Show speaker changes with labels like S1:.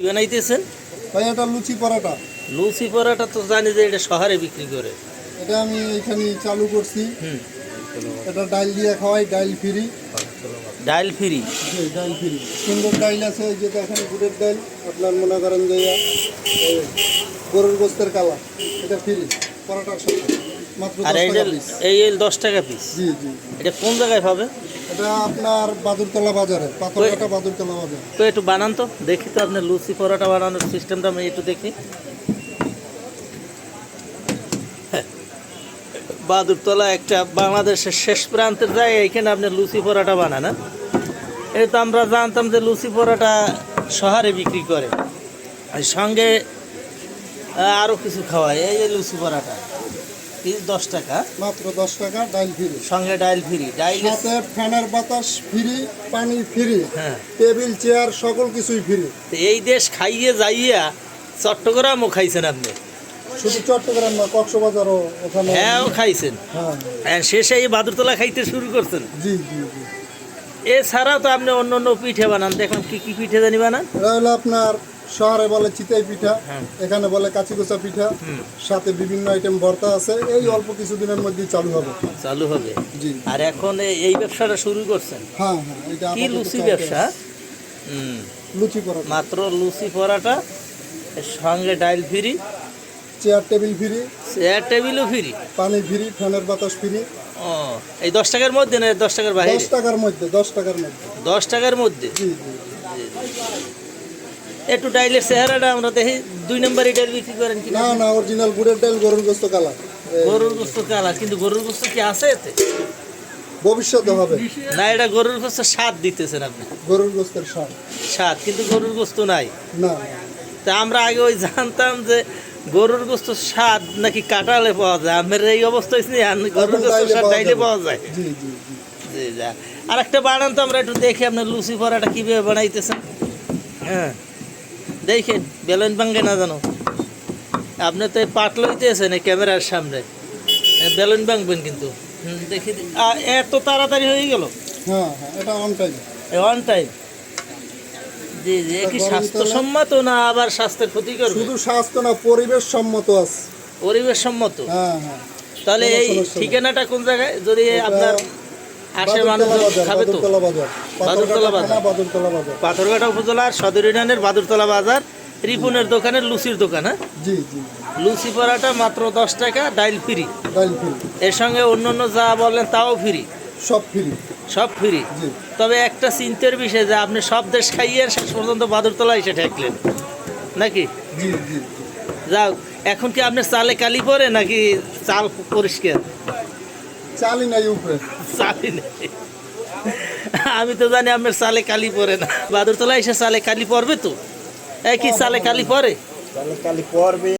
S1: বানাইতেছেন?
S2: ভাই এটা লুচি পরাটা।
S1: লুচি পরাটা তো জানি যে এটা শহরে বিক্রি করে।
S2: এটা আমি এখানে চালু করছি।
S1: হুম।
S2: এটা ডাইল দিয়ে খাওয়াই ডাইল ফ্রি।
S1: ডাইল ফ্রি?
S2: জি ডাইল ফ্রি। সুন্দর ডাইল আছে এই যে দেখেন গুড়ের ডাইল। আপনার মনে করেন যে গরুর গোস্তের কালা এটা ফ্রি পরাটার সাথে। মাত্র
S1: আর এই দশ টাকা পিস
S2: জি জি।
S1: এটা কোন জায়গায় পাবে?
S2: এটা আপনার বাদুরতলা বাজারে পাথরঘাটা বাদুরতলা বাজার।
S1: তো একটু বানান তো দেখি তো আপনার লুচি পরোটা বানানোর সিস্টেমটা আমি একটু দেখি। বাদুরতলা একটা বাংলাদেশের শেষ প্রান্তের জায়গায় এখানে আপনি লুচি পরোটা বানান না এটা তো আমরা জানতাম যে লুচি পরোটা শহরে বিক্রি করে। আর সঙ্গে আরও কিছু খাওয়ায় এই লুচি পরোটা। পিস দশ টাকা।
S2: মাত্র দশ টাকা ডাইল ফ্রি।
S1: সঙ্গে ডাইল ফ্রি ডাইল
S2: সাথে ফ্যানের বাতাস ফ্রি পানি ফ্রি
S1: হ্যাঁ।
S2: টেবিল চেয়ার সকল কিছুই ফ্রি।
S1: তো এই দেশ খাইয়ে যাইয়া চট্টগ্রামও খাইছেন আপনি?
S2: শুধু চট্টগ্রাম না কক্সবাজারও ওখানে
S1: হ্যাঁ খাইছেন।
S2: হ্যাঁ।
S1: শেষে এই বাদুরতলা খাইতে শুরু করছেন।
S2: জি জি জি।
S1: এছাড়াও তো আপনি অন্য অন্য পিঠে বানান। দেখুন কি কি পিঠে জানি বানান?
S2: আপনার শহরে বলে চিতাই পিঠা
S1: হ্যাঁ।
S2: এখানে বলে কাচিকোচা পিঠা সাথে বিভিন্ন আইটেম ভর্তা আছে। এই অল্প কিছুদিনের মধ্যেই চালু হবে।
S1: চালু হবে।
S2: জি।
S1: আর এখন এই ব্যবসাটা শুরু করছেন?
S2: হ্যাঁ হ্যাঁ এটা
S1: কি লুচি ব্যবসা? হুম।
S2: লুচি পরোটা।
S1: মাত্র লুচি পরাটা এর সঙ্গে ডাইল free
S2: chair table free
S1: chair টেবিলও ফ্রি?
S2: পানি ফ্রি ফ্যানের বাতাস ফ্রি।
S1: ও এই দশ টাকার মধ্যে না দশ টাকার বাইরে
S2: দশ টাকার মধ্যে দশ টাকার মধ্যে।
S1: দশ টাকার মধ্যে?
S2: জি জি।
S1: একটু ডাইলের চেহারাটা আমরা দেখি দুই নম্বর ডাইল বিক্রি করেন কি?
S2: না না অরিজিনাল ডাল গরুর গোস্ত কালা
S1: গরুর গোস্ত কালা কিন্তু গরুর গোস্ত কি আছে এতে?
S2: ভবিষ্যতে হবে।
S1: না এটা গরুর গোস্ত স্বাদ দিতেছেন আপনি।
S2: গরুর গোস্তের স্বাদ।
S1: স্বাদ কিন্তু গরুর গোস্ত নাই।
S2: না।
S1: তা আমরা আগে ওই জানতাম যে গরুর গোস্ত স্বাদ নাকি কাটালে পাওয়া যায়। আমার এই অবস্থা হয়েছে গরুর গোস্ত
S2: ডাইলে
S1: স্বাদ
S2: পাওয়া
S1: ডাইলে পাওয়া যায়।
S2: জি জি জি।
S1: জি আর একটা বানান তো আমরা একটু দেখি আপনার লুচি পরাটা কীভাবে বানাইতেছেন। হ্যাঁ। দেখেন বেলুন ভাঙ্গে না জানো? আপনি তো পাট লইতেছেন এই ক্যামেরার সামনে। বেলুন ভাঙবেন কিন্তু। দেখি এত তাড়াতাড়ি হয়ে গেল?
S2: হ্যাঁ হ্যাঁ এটা অন টাইম
S1: ওয়ান টাইম জি জি কি স্বাস্থ্যসম্মত না আবার স্বাস্থ্যের ক্ষতি করবে
S2: শুধু স্বাস্থ্য না পরিবেশ সম্মত আছে।
S1: পরিবেশ সম্মত
S2: হ্যাঁ হ্যাঁ।
S1: তাহলে এই ঠিকানাটা কোন জায়গায়? যদি আপনার আসে মানুষ খাবে তো?
S2: বাদুরতলা বাজার। পাথরঘাটা
S1: বাজার।
S2: থানা, বাদুরতলা বাজার।
S1: পাথরঘাটা উপজেলার সদর ইউনিয়নের বাদুরতলা বাজার রিপুনের দোকানের লুচির দোকান হ্যাঁ?
S2: জি জি।
S1: লুচি পরাটা মাত্র দশ টাকা ডাইল ফ্রি।
S2: ডাইল ফ্রি।
S1: এর সঙ্গে অন্য অন্য যা বললেন তাও ফ্রি।
S2: সব ফ্রি।
S1: সব ফ্রি। তবে একটা চিন্তার বিষয় যে আপনি সব দেশ খাইয়ে শেষ পর্যন্ত বাদুরতলা এসে ঠেকলেন। নাকি?
S2: জি জি।
S1: যাও এখন কি আপনি চালে কালি পরে নাকি চাল পরিষ্কার?
S2: চালই নাই উপরে।
S1: চালি নাই। আমি তো জানি আমার সালে কালি পরে না। বাদুরতলা এসে সালে কালি পরবে তো? একই সালে কালি পরে?
S2: সালে কালি পরবে।